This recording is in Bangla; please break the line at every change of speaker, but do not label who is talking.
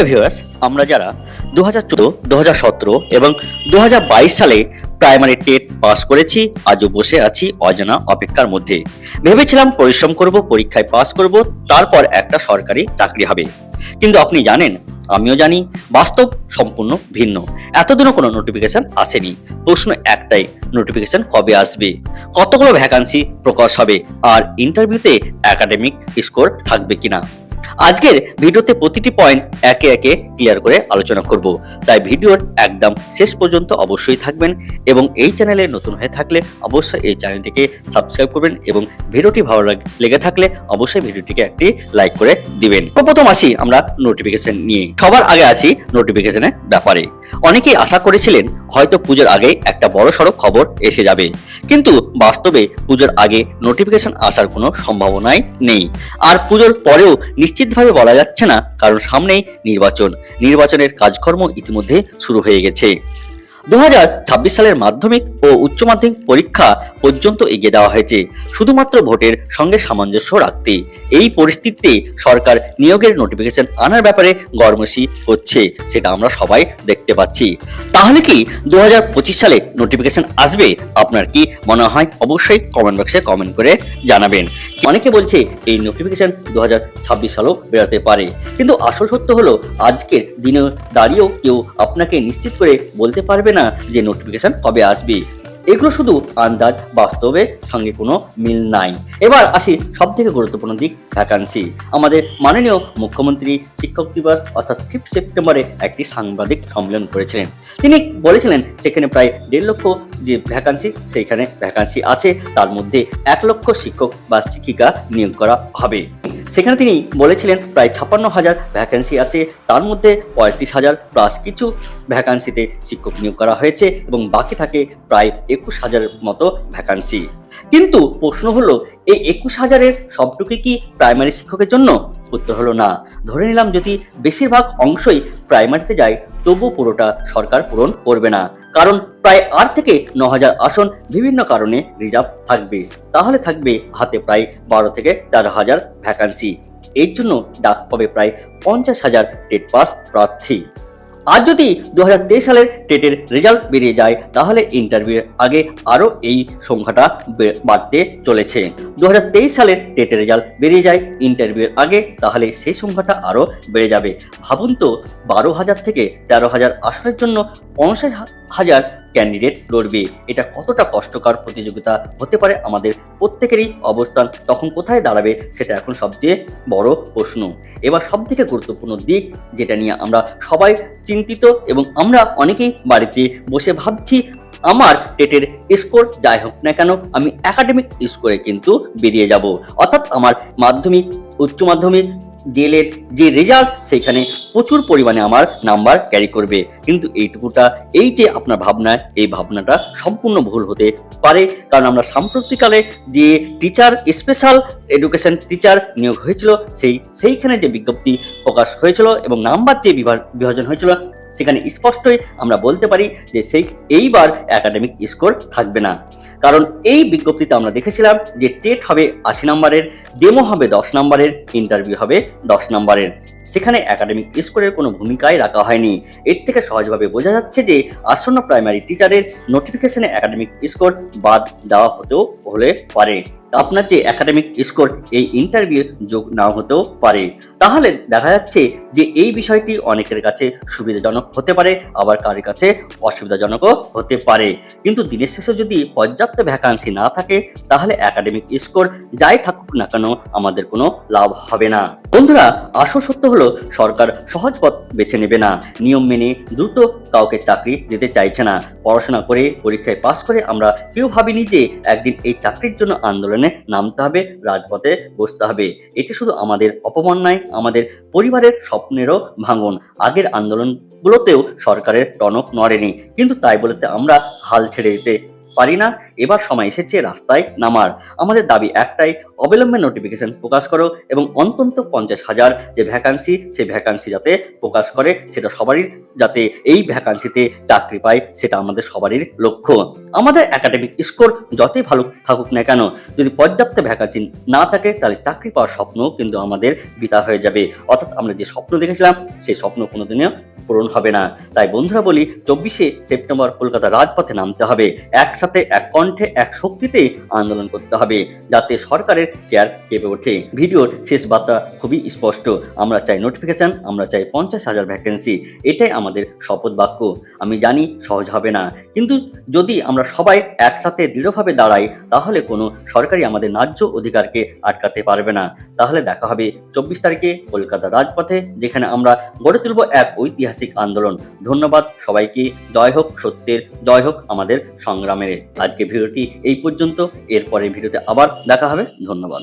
ভিউয়ার্স আমরা যারা দু হাজার চোদ্দ দু হাজার সতেরো এবং দু হাজার বাইশ সালে প্রাইমারি টেট পাস করেছি, আজও বসে আছি অজানা অপেক্ষার মধ্যে। ভেবেছিলাম পরিশ্রম করব, পরীক্ষায় পাস করব, তারপর একটা সরকারি চাকরি হবে। কিন্তু আপনি জানেন, আমিও জানি, বাস্তব সম্পূর্ণ ভিন্ন। এতদিনও কোনো নোটিফিকেশন আসেনি। প্রশ্ন একটাই নোটিফিকেশন কবে আসবে? কতগুলো ভ্যাকান্সি প্রকাশ হবে? আর ইন্টারভিউতে একাডেমিক স্কোর থাকবে কিনা? আজকের ভিডিওতে প্রতিটি পয়েন্ট একে একে ক্লিয়ার করে আলোচনা করব। তাই ভিডিওর একদম শেষ পর্যন্ত অবশ্যই থাকবেন এবং এই চ্যানেলে নতুন হয়ে থাকলে অবশ্যই এই চ্যানেলটিকে সাবস্ক্রাইব করবেন এবং ভিডিওটি ভালো লেগে থাকলে অবশ্যই ভিডিওটিকে একটি লাইক করে দিবেন। প্রথম আসি আমরা নোটিফিকেশন নিয়ে। সবার আগে আসি নোটিফিকেশনের ব্যাপারে। অনেকেই আশা করেছিলেন হয়তো পুজোর আগে একটা বড় সড়ক খবর এসে যাবে। কিন্তু বাস্তবে পুজোর আগে নোটিফিকেশন আসার কোনো সম্ভাবনাই নেই। আর পুজোর পরেও নিশ্চিতভাবে বলা যাচ্ছে না কারণ সামনেই নির্বাচন। নির্বাচনের কাজকর্ম ইতিমধ্যে শুরু হয়ে গেছে। দু হাজার ছাব্বিশ সালের মাধ্যমিক ও উচ্চ মাধ্যমিক পরীক্ষা পর্যন্ত এগিয়ে দেওয়া হয়েছে। শুধুমাত্র ভোটের সঙ্গে সামঞ্জস্য রাখতে এই পরিস্থিতিতে সরকার নিয়োগের নোটিফিকেশন আনার ব্যাপারে গরমসি হচ্ছে, সেটা আমরা সবাই দেখতে পাচ্ছি। তাহলে কি দু হাজার পঁচিশ সালে নোটিফিকেশন আসবে? আপনার কি মনে হয়? অবশ্যই কমেন্ট বক্সে কমেন্ট করে জানাবেন। অনেকে বলছে এই নোটিফিকেশন দু হাজার ছাব্বিশ সালেও বেরোতে পারে। কিন্তু আসল সত্য হলো, আজকের দিনে দাঁড়িয়েও কেউ আপনাকে নিশ্চিত করে বলতে পারবে না যে নোটিফিকেশন কবে আসবে। এগুলো শুধু আন্দাজ, বাস্তবে সঙ্গে কোনো মিল নাই। এবার আসি সব থেকে গুরুত্বপূর্ণ দিক ভ্যাকান্সি আমাদের মাননীয় মুখ্যমন্ত্রী শিক্ষক দিবস, অর্থাৎ ফিফথ সেপ্টেম্বরে একটি সাংবাদিক সম্মেলন করেছিলেন। তিনি বলেছিলেন, সেখানে প্রায় দেড় লক্ষ যে ভ্যাকান্সি সেইখানে ভ্যাকান্সি আছে। তার মধ্যে এক লক্ষ শিক্ষক বা শিক্ষিকা নিয়োগ করা হবে। সেখানে তিনি বলেছিলেন, প্রায় ছাপ্পান্ন হাজার ভ্যাকান্সি আছে। তার মধ্যে পঁয়ত্রিশ হাজার প্লাস কিছু ভ্যাকান্সিতে শিক্ষক নিয়োগ করা হয়েছে এবং বাকি থাকে প্রায় একুশ হাজারের মতো ভ্যাকান্সি কিন্তু প্রশ্ন হলো, এই একুশ হাজারের সবটুকু কি প্রাইমারি শিক্ষকের জন্য? উত্তর হলো না। ধরে নিলাম যদি বেশিরভাগ অংশই প্রাইমারিতে যায় তবু পুরোটা সরকার পূরণ করবে না। কারণ প্রায় আট থেকে ন হাজার আসন বিভিন্ন কারণে রিজার্ভ থাকবে। তাহলে থাকবে হাতে প্রায় বারো থেকে তেরো হাজার ভ্যাকান্সি এর জন্য ডাক পাবে প্রায় পঞ্চাশ হাজার টেট পাস প্রার্থী। আর যদি দু হাজার তেইশ সালের টেটের রেজাল্ট বেরিয়ে যায়, তাহলে ইন্টারভিউর আগে আরও এই সংখ্যাটা বাড়তে চলেছে। দু হাজার তেইশ সালের টেটের রেজাল্ট বেরিয়ে যায় ইন্টারভিউর আগে, তাহলে সেই সংখ্যাটা আরও বেড়ে যাবে। ভাবুন তো, বারো হাজার থেকে তেরো হাজার আসনের জন্য পঞ্চাশ হাজার ক্যান্ডিডেট লড়বে। এটা কতটা কষ্টকর প্রতিযোগিতা হতে পারে আমাদের প্রত্যেকেরই অবস্থান, তখন কোথায় দাঁড়াবে সেটা এখন সবচেয়ে বড় প্রশ্ন। এবার সব থেকে গুরুত্বপূর্ণ দিক যেটা নিয়ে আমরা সবাই চিন্তিত এবং আমরা অনেকেই বাড়িতে বসে ভাবছি, আমার টেটের স্কোর যাই হোক না কেন আমি একাডেমিক স্কোরে কিন্তু বেরিয়ে যাব। অর্থাৎ আমার মাধ্যমিক, উচ্চ মাধ্যমিক জেলের যে রেজাল্ট সেখানে প্রচুর পরিমাণে আমার নাম্বার ক্যারি করবে। কিন্তু এইটুকুটা, এই যে আপনার ভাবনা, এই ভাবনাটা সম্পূর্ণ ভুল হতে পারে। কারণ আমরা সাম্প্রতিককালে যে টিচার স্পেশাল এডুকেশন টিচার নিয়োগ হয়েছিল, সেই, সেইখানে যে বিজ্ঞপ্তি প্রকাশ হয়েছিল এবং নাম্বার যে বিভা- বিভাজন হয়েছিল সেখানে স্পষ্টই আমরা বলতে পারি যে সেই এইবার একাডেমিক স্কোর থাকবে না। কারণ এই বিজ্ঞপ্তিতে আমরা দেখেছিলাম যে টেট হবে আশি নম্বরের ডেমো হবে দশ নম্বরের ইন্টারভিউ হবে দশ নম্বরের। সেখানে একাডেমিক স্কোরের কোনো ভূমিকাই রাখা হয়নি। এর থেকে সহজভাবে বোঝা যাচ্ছে যে আসন্ন প্রাইমারি টিচারের নোটিফিকেশনে একাডেমিক স্কোর বাদ দেওয়া হতেও হলে পারে। আপনার যে একাডেমিক স্কোর এই ইন্টারভিউ যোগ নাও হতেও পারে। তাহলে দেখা যাচ্ছে যে এই বিষয়টি অনেকের কাছে সুবিধাজনক হতে পারে, আবার কারোর কাছে অসুবিধাজনকও হতে পারে। কিন্তু দিনের শেষে যদি পর্যাপ্ত ভ্যাকান্সি না থাকে, তাহলে একাডেমিক স্কোর যাই থাকুক না কেন আমাদের কোনো লাভ হবে না। বন্ধুরা, আসল সত্য হলো সরকার সহজ পথ বেছে নেবে না। নিয়ম মেনে দ্রুত কাউকে চাকরি দিতে চাইছে না। পড়াশোনা করে, পরীক্ষায় পাশ করে আমরা কেউ ভাবিনি যে একদিন এই চাকরির জন্য আন্দোলনে নামতে হবে, রাজপথে বসতে হবে। এটি শুধু আমাদের অপমান নয়, আমাদের পরিবারের স্বপ্নেরও ভাঙন। আগের আন্দোলনগুলোতেও সরকারের টনক নড়েনি, কিন্তু তাই বলতে আমরা হাল ছেড়ে দিতে পারি না। এবার সময় এসেছে রাস্তায় নামার। আমাদের দাবি একটাই, অবিলম্বে নোটিফিকেশন প্রকাশ করো এবং অন্তত পঞ্চাশ হাজার যে ভ্যাকান্সি সেই ভ্যাকান্সি যাতে প্রকাশ করে, সেটা সবারই যাতে এই ভ্যাকান্সিতে চাকরি পায়, সেটা আমাদের সবারই লক্ষ্য। আমাদের একাডেমিক স্কোর যতই ভালো থাকুক না কেন, যদি পর্যাপ্ত ভ্যাকান্সি না থাকে, তাহলে চাকরি পাওয়ার স্বপ্ন কিন্তু আমাদের বিতা হয়ে যাবে। অর্থাৎ আমরা যে স্বপ্ন দেখেছিলাম, সেই স্বপ্ন কোনোদিনও পূরণ হবে না। তাই বন্ধুরা বলি, চব্বিশে সেপ্টেম্বর কলকাতা রাজপথে নামতে হবে। একসাথে, এক কণ্ঠে, এক শক্তিতে আন্দোলন করতে হবে, যাতে সরকারের চেয়ার কেঁপে ওঠে। ভিডিওর শেষ বার্তা খুবই স্পষ্ট। আমরা চাই নোটিফিকেশন আমরা চাই পঞ্চাশ হাজার ভ্যাকেন্সি এটাই আমাদের শপথ বাক্য। আমি জানি সহজ হবে না। কিন্তু যদি আমরা সবাই একসাথে দৃঢ়ভাবে দাঁড়াই, তাহলে কোনো সরকারি আমাদের ন্যায্য অধিকারকে আটকাতে পারবে না। তাহলে দেখা হবে চব্বিশ তারিখে কলকাতা রাজপথে, যেখানে আমরা গড়ে তুলব এক ঐতিহাসিক আন্দোলন। ধন্যবাদ সবাইকে। জয় হোক সত্যের, জয় হোক আমাদের সংগ্রামের। আজকে ভিডিওটি এই পর্যন্ত। এরপরে ভিডিওতে আবার দেখা হবে। ধন্যবাদ।